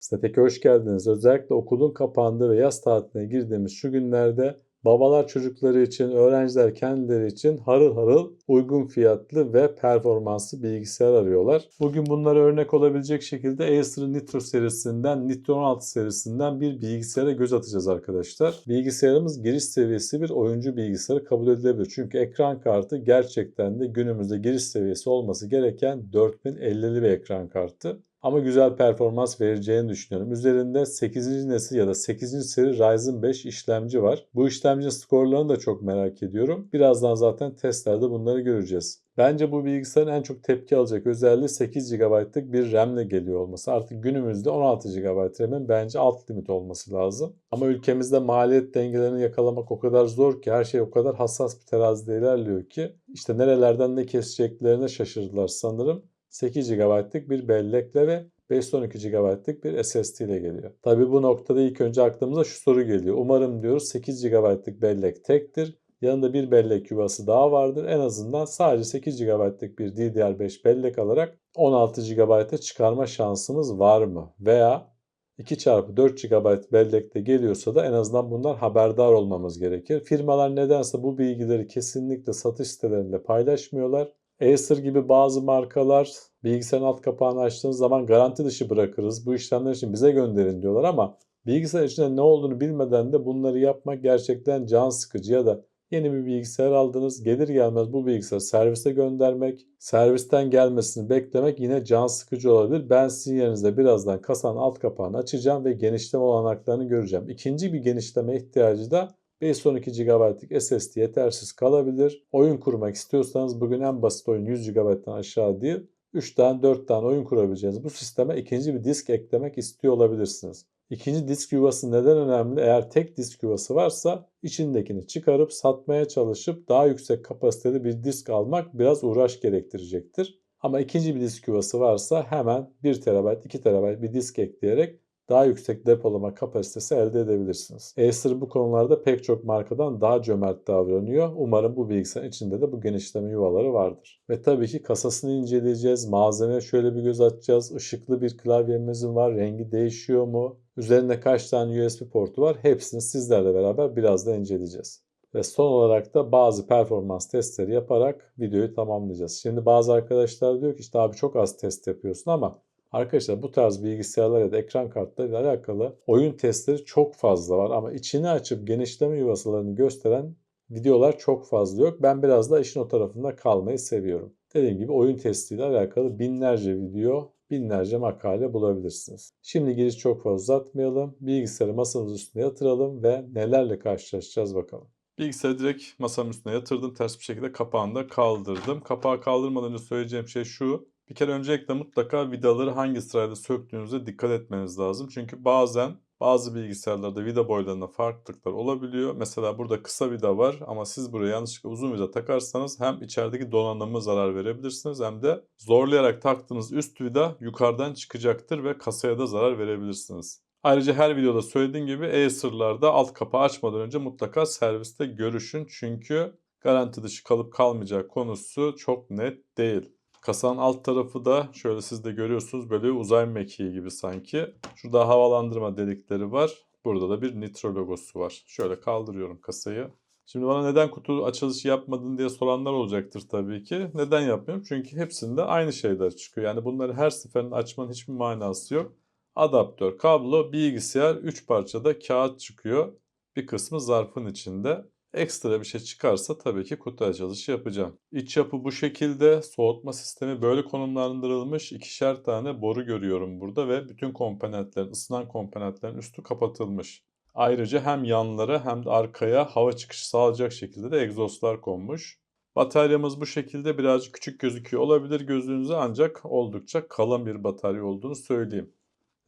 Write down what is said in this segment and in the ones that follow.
Stateke hoş geldiniz. Özellikle okulun kapandığı ve yaz tatiline girdiğimiz şu günlerde babalar çocukları için, öğrenciler kendileri için harıl harıl uygun fiyatlı ve performanslı bilgisayar arıyorlar. Bugün bunlara örnek olabilecek şekilde Acer'ın Nitro serisinden, Nitro 16 serisinden bir bilgisayara göz atacağız arkadaşlar. Bilgisayarımız giriş seviyesi bir oyuncu bilgisayarı kabul edilebilir. Çünkü ekran kartı gerçekten de günümüzde giriş seviyesi olması gereken 4050'li bir ekran kartı ama güzel performans vereceğini düşünüyorum. Üzerinde 8. nesil ya da 8. seri Ryzen 5 işlemci var. Bu işlemci skorlarını da çok merak ediyorum. Birazdan zaten testlerde bunları göreceğiz. Bence bu bilgisayarın en çok tepki alacak özelliği 8 GB'lık bir RAM ile geliyor olması. Artık günümüzde 16 GB RAM'in bence alt limit olması lazım. Ama ülkemizde maliyet dengelerini yakalamak o kadar zor ki her şey o kadar hassas bir terazide ilerliyor ki işte nerelerden ne keseceklerine şaşırdılar sanırım. 8 GB'lık bir bellekle ve 512 GB'lık bir SSD ile geliyor. Tabi bu noktada ilk önce aklımıza şu soru geliyor. Umarım diyoruz 8 GB'lık bellek tektir. Yanında bir bellek yuvası daha vardır. En azından sadece 8 GB'lık bir DDR5 bellek alarak 16 GB'a çıkarma şansımız var mı? Veya 2 çarpı 4 GB bellekte geliyorsa da en azından bundan haberdar olmamız gerekir. Firmalar nedense bu bilgileri kesinlikle satış sitelerinde paylaşmıyorlar. Acer gibi bazı markalar bilgisayarın alt kapağını açtığınız zaman garanti dışı bırakırız. Bu işlemler için bize gönderin diyorlar ama bilgisayar içinde ne olduğunu bilmeden de bunları yapmak gerçekten can sıkıcı ya da yeni bir bilgisayar aldınız gelir gelmez bu bilgisayarı servise göndermek, servisten gelmesini beklemek yine can sıkıcı olabilir. Ben sizin yerinizde birazdan kasanın alt kapağını açacağım ve genişleme olanaklarını göreceğim. İkinci bir genişleme ihtiyacı da 512 GB'lık SSD yetersiz kalabilir. Oyun kurmak istiyorsanız bugün en basit oyun 100 GB'dan aşağı değil. 3 tane 4 tane oyun kurabileceğiniz bu sisteme ikinci bir disk eklemek istiyor olabilirsiniz. İkinci disk yuvası neden önemli? Eğer tek disk yuvası varsa içindekini çıkarıp satmaya çalışıp daha yüksek kapasiteli bir disk almak biraz uğraş gerektirecektir. Ama ikinci bir disk yuvası varsa hemen 1 TB, 2 TB bir disk ekleyerek daha yüksek depolama kapasitesi elde edebilirsiniz. Acer bu konularda pek çok markadan daha cömert davranıyor. Umarım bu bilgisayarın içinde de bu genişleme yuvaları vardır. Ve tabii ki kasasını inceleyeceğiz. Malzemeye şöyle bir göz atacağız. Işıklı bir klavyemizin var. Rengi değişiyor mu? Üzerinde kaç tane USB portu var? Hepsini sizlerle beraber biraz da inceleyeceğiz. Ve son olarak da bazı performans testleri yaparak videoyu tamamlayacağız. Şimdi bazı arkadaşlar diyor ki işte abi çok az test yapıyorsun ama Arkadaşlar bu tarz bilgisayarlar ya da ekran kartlarıyla alakalı oyun testleri çok fazla var ama içini açıp genişleme yuvasılarını gösteren videolar çok fazla yok. Ben biraz da işin o tarafında kalmayı seviyorum. Dediğim gibi oyun testiyle alakalı binlerce video, binlerce makale bulabilirsiniz. Şimdi giriş çok fazla uzatmayalım. Bilgisayarı masamız üstüne yatıralım ve nelerle karşılaşacağız bakalım. Bilgisayarı direkt masamın üstüne yatırdım. Ters bir şekilde kapağını da kaldırdım. Kapağı kaldırmadan önce söyleyeceğim şey şu. Bir kere öncelikle mutlaka vidaları hangi sırayla söktüğünüze dikkat etmeniz lazım. Çünkü bazen bazı bilgisayarlarda vida boylarında farklılıklar olabiliyor. Mesela burada kısa vida var ama siz buraya yanlışlıkla uzun vida takarsanız hem içerideki donanıma zarar verebilirsiniz hem de zorlayarak taktığınız üst vida yukarıdan çıkacaktır ve kasaya da zarar verebilirsiniz. Ayrıca her videoda söylediğim gibi Acer'larda alt kapağı açmadan önce mutlaka serviste görüşün. Çünkü garanti dışı kalıp kalmayacak konusu çok net değil. Kasanın alt tarafı da şöyle siz de görüyorsunuz böyle uzay mekiği gibi sanki. Şurada havalandırma delikleri var. Burada da bir Nitro logosu var. Şöyle kaldırıyorum kasayı. Şimdi bana neden kutu açılışı yapmadın diye soranlar olacaktır tabii ki. Neden yapmıyorum? Çünkü hepsinde aynı şeyler çıkıyor. Yani bunları her seferinde açmanın hiçbir manası yok. Adaptör, kablo, bilgisayar 3 parçada kağıt çıkıyor. Bir kısmı zarfın içinde. Ekstra bir şey çıkarsa tabii ki kutu açılışı yapacağım. İç yapı bu şekilde. Soğutma sistemi böyle konumlandırılmış. ikişer tane boru görüyorum burada ve bütün komponentlerin, ısınan komponentlerin üstü kapatılmış. Ayrıca hem yanlara hem de arkaya hava çıkışı sağlayacak şekilde de egzozlar konmuş. Bataryamız bu şekilde birazcık küçük gözüküyor olabilir gözünüze ancak oldukça kalın bir batarya olduğunu söyleyeyim.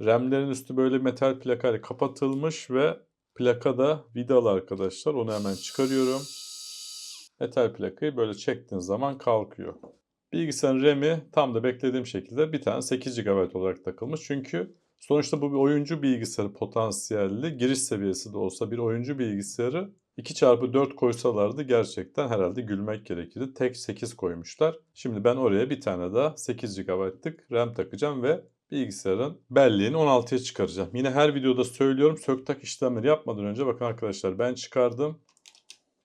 RAM'lerin üstü böyle metal plakayla kapatılmış ve Plaka da vidalı arkadaşlar. Onu hemen çıkarıyorum. Metal plakayı böyle çektiğiniz zaman kalkıyor. Bilgisayarın RAM'i tam da beklediğim şekilde bir tane 8 GB olarak takılmış. Çünkü sonuçta bu bir oyuncu bilgisayarı potansiyelli. Giriş seviyesi de olsa bir oyuncu bilgisayarı 2x4 koysalardı gerçekten herhalde gülmek gerekirdi. Tek 8 koymuşlar. Şimdi ben oraya bir tane daha 8 GB'lık RAM takacağım ve bilgisayarın belleğini 16'ya çıkaracağım. Yine her videoda söylüyorum söktak işlemleri yapmadan önce bakın arkadaşlar ben çıkardım.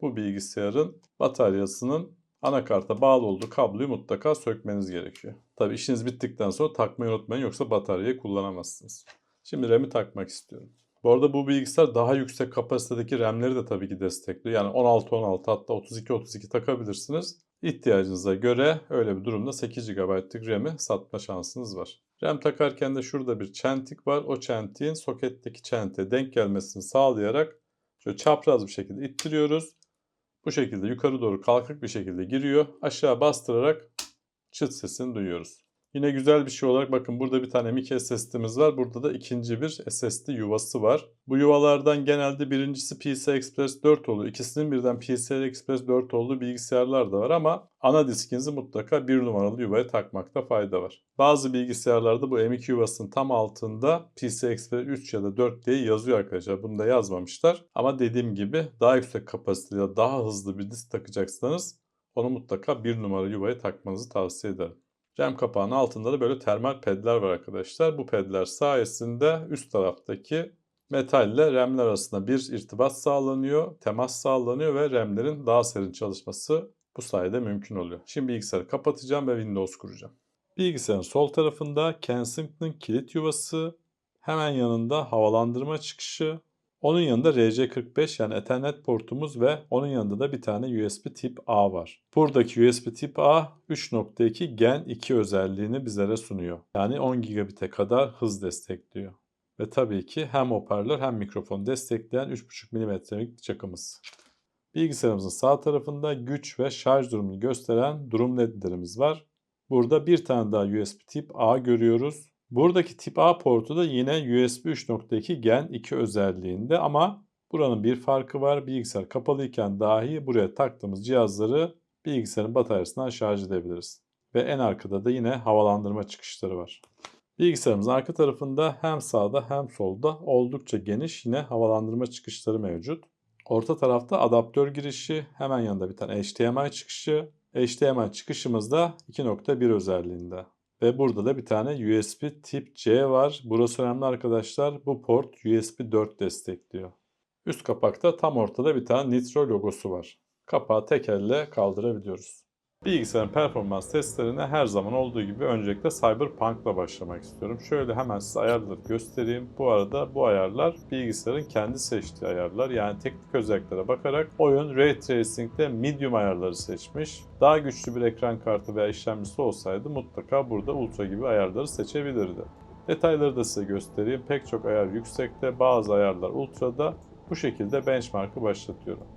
Bu bilgisayarın bataryasının anakarta bağlı olduğu kabloyu mutlaka sökmeniz gerekiyor. Tabi işiniz bittikten sonra takmayı unutmayın yoksa bataryayı kullanamazsınız. Şimdi RAM'i takmak istiyorum. Bu arada bu bilgisayar daha yüksek kapasitedeki RAM'leri de tabii ki destekliyor. Yani 16-16 hatta 32-32 takabilirsiniz. İhtiyacınıza göre öyle bir durumda 8 GB'lık RAM'i satma şansınız var. RAM takarken de şurada bir çentik var. O çentiğin soketteki çentiğe denk gelmesini sağlayarak şöyle çapraz bir şekilde ittiriyoruz. Bu şekilde yukarı doğru kalkık bir şekilde giriyor. Aşağı bastırarak çıt sesini duyuyoruz. Yine güzel bir şey olarak bakın burada bir tane micro SSD'miz var. Burada da ikinci bir SSD yuvası var. Bu yuvalardan genelde birincisi PCI Express 4 oluyor. İkisinin birden PCI Express 4 olduğu bilgisayarlar da var ama ana diskinizi mutlaka bir numaralı yuvaya takmakta fayda var. Bazı bilgisayarlarda bu M2 yuvasının tam altında PCI Express 3 ya da 4 diye yazıyor arkadaşlar. Bunu da yazmamışlar. Ama dediğim gibi daha yüksek kapasiteli, daha hızlı bir disk takacaksanız onu mutlaka bir numaralı yuvaya takmanızı tavsiye ederim. RAM kapağının altında da böyle termal pedler var arkadaşlar. Bu pedler sayesinde üst taraftaki metalle RAM'ler arasında bir irtibat sağlanıyor, temas sağlanıyor ve RAM'lerin daha serin çalışması bu sayede mümkün oluyor. Şimdi bilgisayarı kapatacağım ve Windows kuracağım. Bilgisayarın sol tarafında Kensington kilit yuvası, hemen yanında havalandırma çıkışı, onun yanında RJ45 yani Ethernet portumuz ve onun yanında da bir tane USB tip A var. Buradaki USB tip A 3.2 Gen 2 özelliğini bizlere sunuyor. Yani 10 gigabit'e kadar hız destekliyor. Ve tabii ki hem hoparlör hem mikrofon destekleyen 3.5 mm'lik çakımız. Bilgisayarımızın sağ tarafında güç ve şarj durumunu gösteren durum ledlerimiz var. Burada bir tane daha USB tip A görüyoruz. Buradaki tip A portu da yine USB 3.2 Gen 2 özelliğinde ama buranın bir farkı var. Bilgisayar kapalıyken dahi buraya taktığımız cihazları bilgisayarın bataryasından şarj edebiliriz. Ve en arkada da yine havalandırma çıkışları var. Bilgisayarımızın arka tarafında hem sağda hem solda oldukça geniş yine havalandırma çıkışları mevcut. Orta tarafta adaptör girişi, hemen yanında bir tane HDMI çıkışı. HDMI çıkışımız da 2.1 özelliğinde. Ve burada da bir tane USB tip C var. Burası önemli arkadaşlar. Bu port USB 4 destekliyor. Üst kapakta tam ortada bir tane Nitro logosu var. Kapağı tek elle kaldırabiliyoruz. Bilgisayarın performans testlerine her zaman olduğu gibi öncelikle Cyberpunk'la başlamak istiyorum. Şöyle hemen size ayarları göstereyim. Bu arada bu ayarlar bilgisayarın kendi seçtiği ayarlar. Yani teknik özelliklere bakarak oyun Ray Tracing'de medium ayarları seçmiş. Daha güçlü bir ekran kartı veya işlemcisi olsaydı mutlaka burada ultra gibi ayarları seçebilirdi. Detayları da size göstereyim. Pek çok ayar yüksekte, bazı ayarlar ultrada. Bu şekilde benchmark'ı başlatıyorum.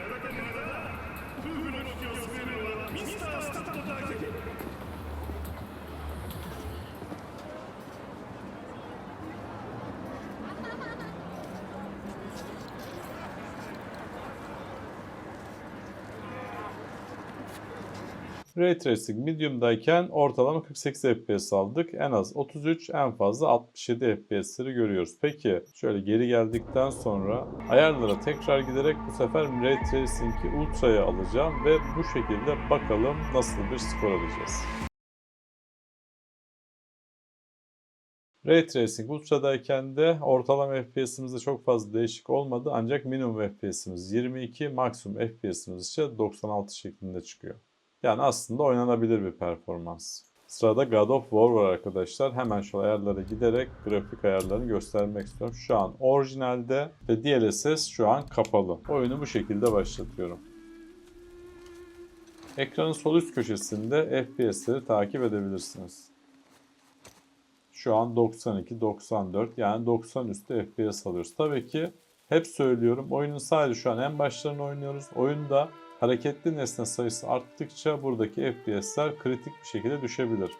Ray Tracing Medium'dayken ortalama 48 FPS aldık. En az 33, en fazla 67 FPS'leri görüyoruz. Peki şöyle geri geldikten sonra ayarlara tekrar giderek bu sefer Ray Tracing'i Ultra'ya alacağım ve bu şekilde bakalım nasıl bir skor alacağız. Ray Tracing Ultra'dayken de ortalama FPS'imizde çok fazla değişik olmadı ancak minimum FPS'imiz 22, maksimum FPS'imiz ise 96 şeklinde çıkıyor. Yani aslında oynanabilir bir performans. Sırada God of War var arkadaşlar. Hemen şu ayarlara giderek grafik ayarlarını göstermek istiyorum. Şu an orijinalde ve DLSS şu an kapalı. Oyunu bu şekilde başlatıyorum. Ekranın sol üst köşesinde FPS'leri takip edebilirsiniz. Şu an 92, 94 yani 90 üstü FPS alıyoruz. Tabii ki hep söylüyorum oyunun sadece şu an en başlarını oynuyoruz. Oyunda hareketli nesne sayısı arttıkça buradaki FPS'ler kritik bir şekilde düşebilir.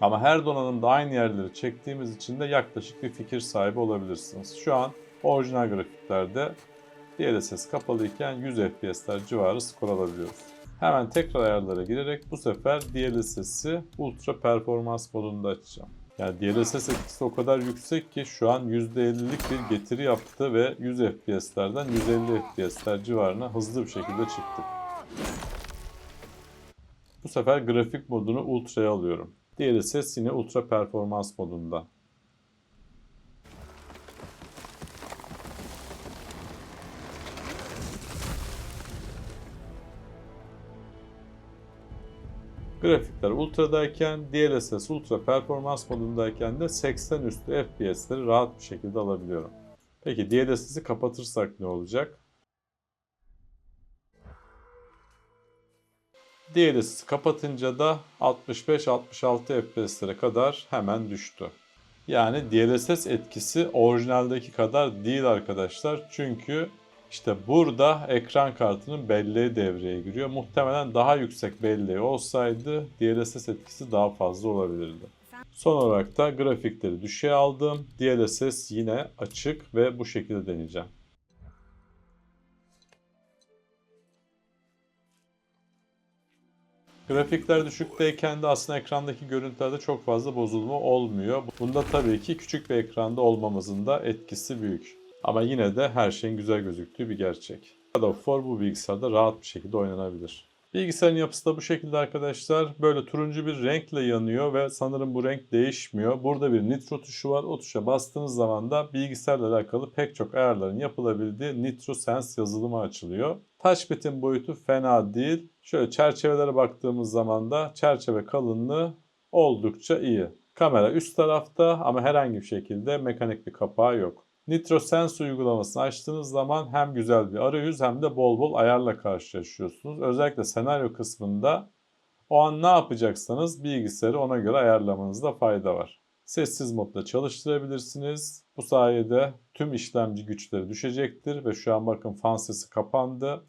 Ama her donanımda aynı yerleri çektiğimiz için de yaklaşık bir fikir sahibi olabilirsiniz. Şu an orijinal grafiklerde DLSS kapalıyken 100 FPS'ler civarı skor alabiliyoruz. Hemen tekrar ayarlara girerek bu sefer DLSS'i ultra performans modunda açacağım. Yani DLSS etkisi o kadar yüksek ki şu an %50'lik bir getiri yaptı ve 100 FPS'lerden 150 FPS'ler civarına hızlı bir şekilde çıktık. Bu sefer grafik modunu ultra'ya alıyorum. DLSS yine ultra performans modunda. Grafikler ultradayken DLSS ultra performans modundayken de 80 üstü FPS'leri rahat bir şekilde alabiliyorum. Peki DLSS'i kapatırsak ne olacak? DLSS'i kapatınca da 65-66 FPS'lere kadar hemen düştü. Yani DLSS etkisi orijinaldeki kadar değil arkadaşlar. Çünkü işte burada ekran kartının belleği devreye giriyor. Muhtemelen daha yüksek belleği olsaydı DLSS etkisi daha fazla olabilirdi. Son olarak da grafikleri düşüğe aldım. DLSS yine açık ve bu şekilde deneyeceğim. Grafikler düşükteyken de aslında ekrandaki görüntülerde çok fazla bozulma olmuyor. Bunda tabii ki küçük bir ekranda olmamızın da etkisi büyük. Ama yine de her şeyin güzel gözüktüğü bir gerçek. God of War bu bilgisayarda rahat bir şekilde oynanabilir. Bilgisayarın yapısı da bu şekilde arkadaşlar. Böyle turuncu bir renkle yanıyor ve sanırım bu renk değişmiyor. Burada bir nitro tuşu var. O tuşa bastığınız zaman da bilgisayarla alakalı pek çok ayarların yapılabildiği Nitro Sense yazılımı açılıyor. Touchpad'in boyutu fena değil. Şöyle çerçevelere baktığımız zaman da çerçeve kalınlığı oldukça iyi. Kamera üst tarafta ama herhangi bir şekilde mekanik bir kapağı yok. NitroSense uygulamasını açtığınız zaman hem güzel bir arayüz hem de bol bol ayarla karşılaşıyorsunuz. Özellikle senaryo kısmında o an ne yapacaksanız bilgisayarı ona göre ayarlamanızda fayda var. Sessiz modda çalıştırabilirsiniz. Bu sayede tüm işlemci güçleri düşecektir ve şu an bakın fan sesi kapandı.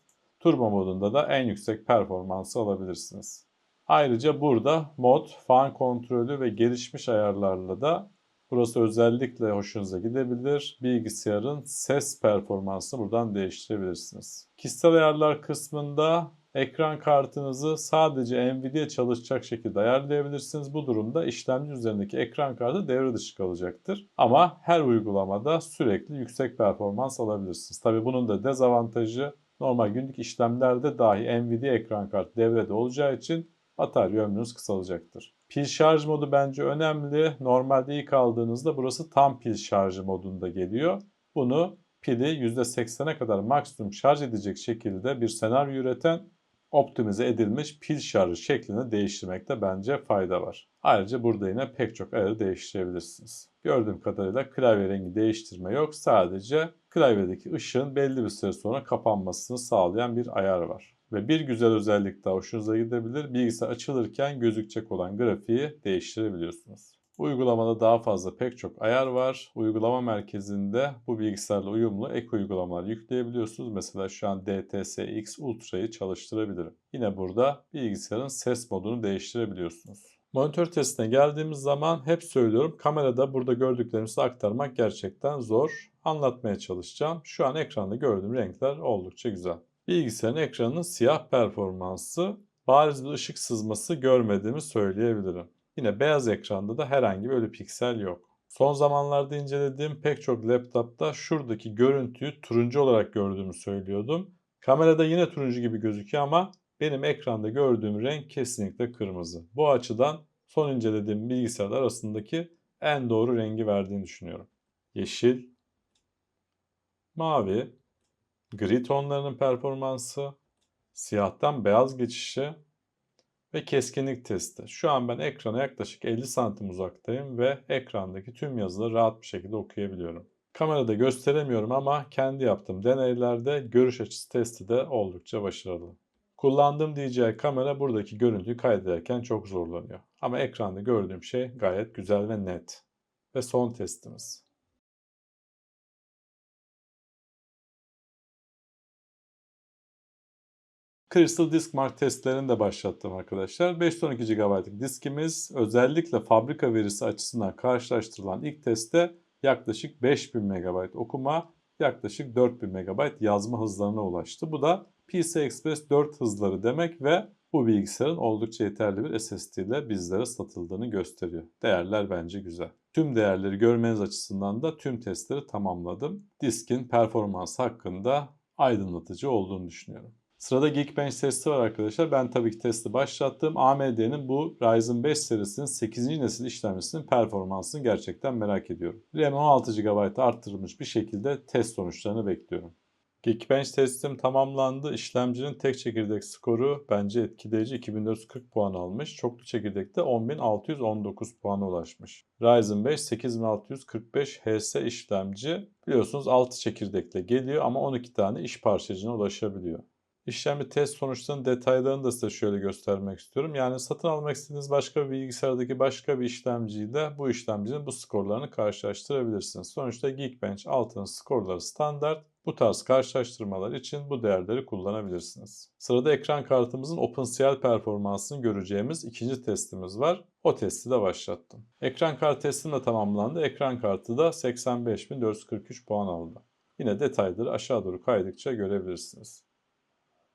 Turbo modunda da en yüksek performansı alabilirsiniz. Ayrıca burada mod, fan kontrolü ve gelişmiş ayarlarla da Burası özellikle hoşunuza gidebilir. Bilgisayarın ses performansını buradan değiştirebilirsiniz. Kişisel ayarlar kısmında ekran kartınızı sadece Nvidia çalışacak şekilde ayarlayabilirsiniz. Bu durumda işlemci üzerindeki ekran kartı devre dışı kalacaktır. Ama her uygulamada sürekli yüksek performans alabilirsiniz. Tabi bunun da dezavantajı normal günlük işlemlerde dahi Nvidia ekran kartı devrede olacağı için batarya ömrünüz kısalacaktır. Pil şarj modu bence önemli. Normalde ilk aldığınızda burası tam pil şarjı modunda geliyor. Bunu pili %80'e kadar maksimum şarj edecek şekilde bir senaryo üreten optimize edilmiş pil şarjı şeklini değiştirmekte bence fayda var. Ayrıca burada yine pek çok ayarı değiştirebilirsiniz. Gördüğüm kadarıyla klavye rengi değiştirme yok. Sadece klavyedeki ışığın belli bir süre sonra kapanmasını sağlayan bir ayar var. Ve bir güzel özellik daha hoşunuza gidebilir. Bilgisayar açılırken gözükecek olan grafiği değiştirebiliyorsunuz. Uygulamada daha fazla pek çok ayar var. Uygulama merkezinde bu bilgisayarla uyumlu ek uygulamalar yükleyebiliyorsunuz. Mesela şu an DTS-X Ultra'yı çalıştırabilirim. Yine burada bilgisayarın ses modunu değiştirebiliyorsunuz. Monitör testine geldiğimiz zaman hep söylüyorum kamerada burada gördüklerimizi aktarmak gerçekten zor. Anlatmaya çalışacağım. Şu an ekranda gördüğüm renkler oldukça güzel. Bilgisayarın ekranının siyah performansı bariz bir ışık sızması görmediğimi söyleyebilirim. Yine beyaz ekranda da herhangi ölü piksel yok. Son zamanlarda incelediğim pek çok laptopta şuradaki görüntüyü turuncu olarak gördüğümü söylüyordum. Kamerada yine turuncu gibi gözüküyor ama benim ekranda gördüğüm renk kesinlikle kırmızı. Bu açıdan son incelediğim bilgisayarlar arasındaki en doğru rengi verdiğini düşünüyorum. Yeşil, mavi, gri tonlarının performansı, siyahtan beyaz geçişi ve keskinlik testi. Şu an ben ekrana yaklaşık 50 santim uzaktayım ve ekrandaki tüm yazıları rahat bir şekilde okuyabiliyorum. Kamerada gösteremiyorum ama kendi yaptığım deneylerde görüş açısı testi de oldukça başarılı. Kullandığım DJI kamera buradaki görüntüyü kaydederken çok zorlanıyor. Ama ekranda gördüğüm şey gayet güzel ve net. Ve son testimiz. Crystal Disk Mark testlerini de başlattım arkadaşlar. 512 GB'lık diskimiz özellikle fabrika verisi açısından karşılaştırılan ilk testte yaklaşık 5000 MB okuma, yaklaşık 4000 MB yazma hızlarına ulaştı. Bu da PCI Express 4 hızları demek ve bu bilgisayarın oldukça yeterli bir SSD ile bizlere satıldığını gösteriyor. Değerler bence güzel. Tüm değerleri görmeniz açısından da tüm testleri tamamladım. Diskin performansı hakkında aydınlatıcı olduğunu düşünüyorum. Sırada Geekbench testi var arkadaşlar. Ben tabii ki testi başlattım. AMD'nin bu Ryzen 5 serisinin 8. nesil işlemcisinin performansını gerçekten merak ediyorum. RAM 16 GB arttırılmış bir şekilde test sonuçlarını bekliyorum. Geekbench testim tamamlandı. İşlemcinin tek çekirdek skoru bence etkileyici 2440 puan almış. Çoklu çekirdekte 10619 puana ulaşmış. Ryzen 5 8645 HS işlemci biliyorsunuz 6 çekirdekle geliyor ama 12 tane iş parçacığına ulaşabiliyor. İşlemci test sonuçlarının detaylarını da size şöyle göstermek istiyorum. Yani satın almak istediğiniz başka bir bilgisayardaki başka bir işlemciyle bu işlemcinin bu skorlarını karşılaştırabilirsiniz. Sonuçta Geekbench altının skorları standart. Bu tarz karşılaştırmalar için bu değerleri kullanabilirsiniz. Sırada ekran kartımızın OpenCL performansını göreceğimiz ikinci testimiz var. O testi de başlattım. Ekran kart testim de tamamlandı. Ekran kartı da 85.443 puan aldı. Yine detayları aşağı doğru kaydıkça görebilirsiniz.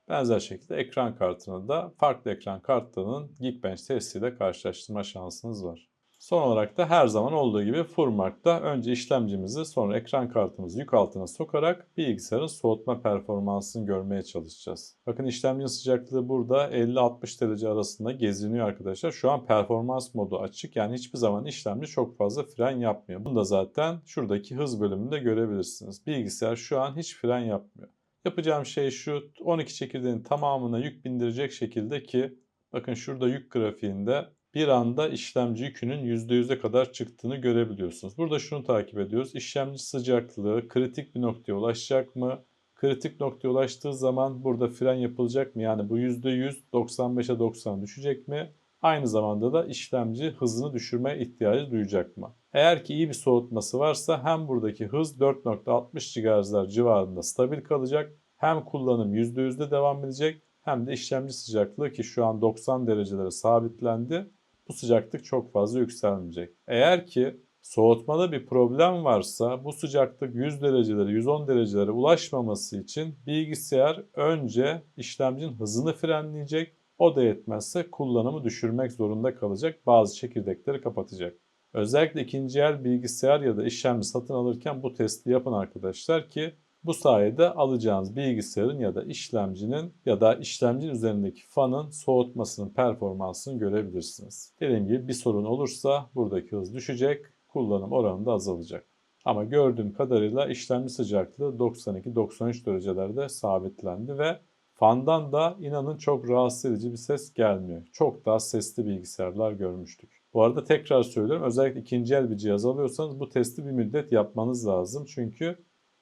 Benzer şekilde ekran kartını da farklı ekran kartlarının Geekbench testiyle karşılaştırma şansınız var. Son olarak da her zaman olduğu gibi Furmark'ta önce işlemcimizi sonra ekran kartımızı yük altına sokarak bilgisayarın soğutma performansını görmeye çalışacağız. Bakın işlemcinin sıcaklığı burada 50-60 derece arasında geziniyor arkadaşlar. Şu an performans modu açık yani hiçbir zaman işlemci çok fazla fren yapmıyor. Bunu da zaten şuradaki hız bölümünde görebilirsiniz. Bilgisayar şu an hiç fren yapmıyor. Yapacağım şey şu 12 çekirdeğin tamamına yük bindirecek şekilde ki bakın şurada yük grafiğinde bir anda işlemci yükünün %100'e kadar çıktığını görebiliyorsunuz. Burada şunu takip ediyoruz. İşlemci sıcaklığı kritik bir noktaya ulaşacak mı? Kritik noktaya ulaştığı zaman burada fren yapılacak mı? Yani bu %100 95'e 90 düşecek mi? Aynı zamanda da işlemci hızını düşürmeye ihtiyacı duyacak mı? Eğer ki iyi bir soğutması varsa hem buradaki hız 4.60 GHz civarında stabil kalacak hem kullanım %100'de devam edecek hem de işlemci sıcaklığı ki şu an 90 derecelere sabitlendi. Bu sıcaklık çok fazla yükselmeyecek. Eğer ki soğutmada bir problem varsa bu sıcaklık 100 derecelere 110 derecelere ulaşmaması için bilgisayar önce işlemcinin hızını frenleyecek. O da yetmezse kullanımı düşürmek zorunda kalacak. Bazı çekirdekleri kapatacak. Özellikle ikinci el bilgisayar ya da işlemci satın alırken bu testi yapın arkadaşlar ki bu sayede alacağınız bilgisayarın ya da işlemcinin ya da işlemcinin üzerindeki fanın soğutmasının performansını görebilirsiniz. Dediğim gibi bir sorun olursa buradaki hız düşecek, kullanım oranı da azalacak. Ama gördüğüm kadarıyla işlemci sıcaklığı 92-93 derecelerde sabitlendi ve fandan da inanın çok rahatsız edici bir ses gelmiyor. Çok daha sesli bilgisayarlar görmüştük. Bu arada tekrar söylüyorum özellikle ikinci el bir cihaz alıyorsanız bu testi bir müddet yapmanız lazım. Çünkü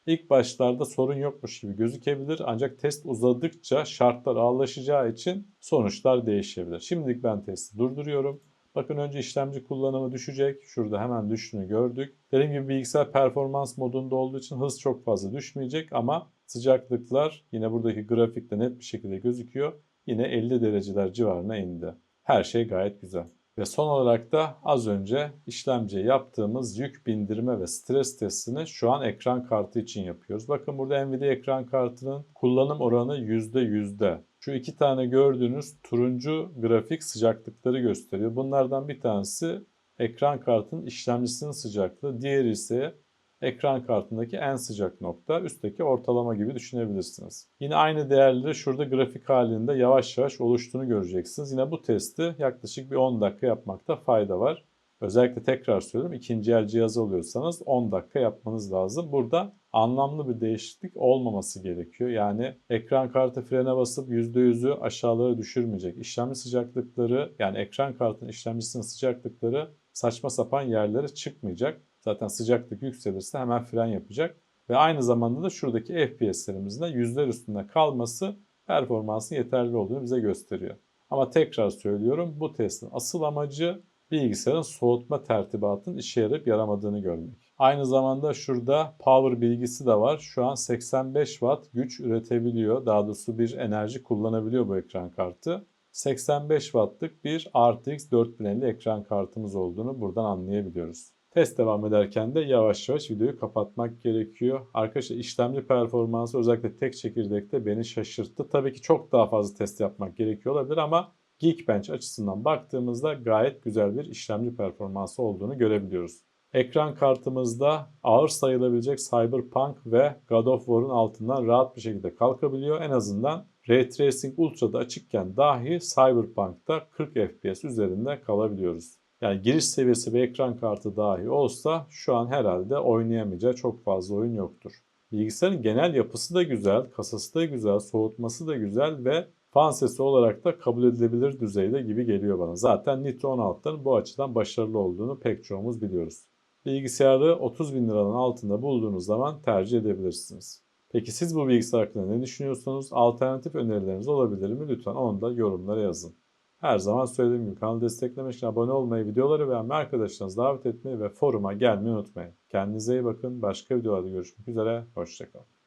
ilk başlarda sorun yokmuş gibi gözükebilir ancak test uzadıkça şartlar ağırlaşacağı için sonuçlar değişebilir. Şimdilik ben testi durduruyorum. Bakın önce işlemci kullanımı düşecek. Şurada hemen düştüğünü gördük. Dediğim gibi bilgisayar performans modunda olduğu için hız çok fazla düşmeyecek ama sıcaklıklar yine buradaki grafikte net bir şekilde gözüküyor. Yine 50 dereceler civarına indi. Her şey gayet güzel. Ve son olarak da az önce işlemciye yaptığımız yük bindirme ve stres testini şu an ekran kartı için yapıyoruz. Bakın burada Nvidia ekran kartının kullanım oranı %yüzde. Şu iki tane gördüğünüz turuncu grafik sıcaklıkları gösteriyor. Bunlardan bir tanesi ekran kartının işlemcisinin sıcaklığı, diğeri ise ekran kartındaki en sıcak nokta, üstteki ortalama gibi düşünebilirsiniz. Yine aynı değerleri şurada grafik halinde yavaş yavaş oluştuğunu göreceksiniz. Yine bu testi yaklaşık bir 10 dakika yapmakta fayda var. Özellikle tekrar söylüyorum ikinci el cihaz alıyorsanız 10 dakika yapmanız lazım. Burada anlamlı bir değişiklik olmaması gerekiyor. Yani ekran kartı frene basıp %100'ü aşağılara düşürmeyecek. İşlemci sıcaklıkları yani ekran kartının işlemcisinin sıcaklıkları saçma sapan yerlere çıkmayacak. Zaten sıcaklık yükselirse hemen fren yapacak. Ve aynı zamanda da şuradaki FPS'lerimizin de yüzler üstünde kalması performansın yeterli olduğunu bize gösteriyor. Ama tekrar söylüyorum bu testin asıl amacı bilgisayarın soğutma tertibatının işe yarayıp yaramadığını görmek. Aynı zamanda şurada power bilgisi de var. Şu an 85 watt güç üretebiliyor. Daha doğrusu bir enerji kullanabiliyor bu ekran kartı. 85 wattlık bir RTX 4050 ekran kartımız olduğunu buradan anlayabiliyoruz. Test devam ederken de yavaş yavaş videoyu kapatmak gerekiyor. Arkadaşlar işlemci performansı özellikle tek çekirdekte beni şaşırttı. Tabii ki çok daha fazla test yapmak gerekiyor olabilir ama Geekbench açısından baktığımızda gayet güzel bir işlemci performansı olduğunu görebiliyoruz. Ekran kartımızda ağır sayılabilecek Cyberpunk ve God of War'un altından rahat bir şekilde kalkabiliyor. En azından Ray Tracing Ultra'da açıkken dahi Cyberpunk'ta 40 FPS üzerinde kalabiliyoruz. Yani giriş seviyesi bir ekran kartı dahi olsa şu an herhalde oynayamayacağı çok fazla oyun yoktur. Bilgisayarın genel yapısı da güzel, kasası da güzel, soğutması da güzel ve fan sesi olarak da kabul edilebilir düzeyde gibi geliyor bana. Zaten Nitro 16'ların bu açıdan başarılı olduğunu pek çoğumuz biliyoruz. Bilgisayarı 30 bin liranın altında bulduğunuz zaman tercih edebilirsiniz. Peki siz bu bilgisayar hakkında ne düşünüyorsunuz? Alternatif önerileriniz olabilir mi? Lütfen onu da yorumlara yazın. Her zaman söylediğim gibi kanalı desteklemek için abone olmayı, videoları beğenmeyi, arkadaşlarınızı davet etmeyi ve foruma gelmeyi unutmayın. Kendinize iyi bakın. Başka videolarda görüşmek üzere. Hoşçakalın.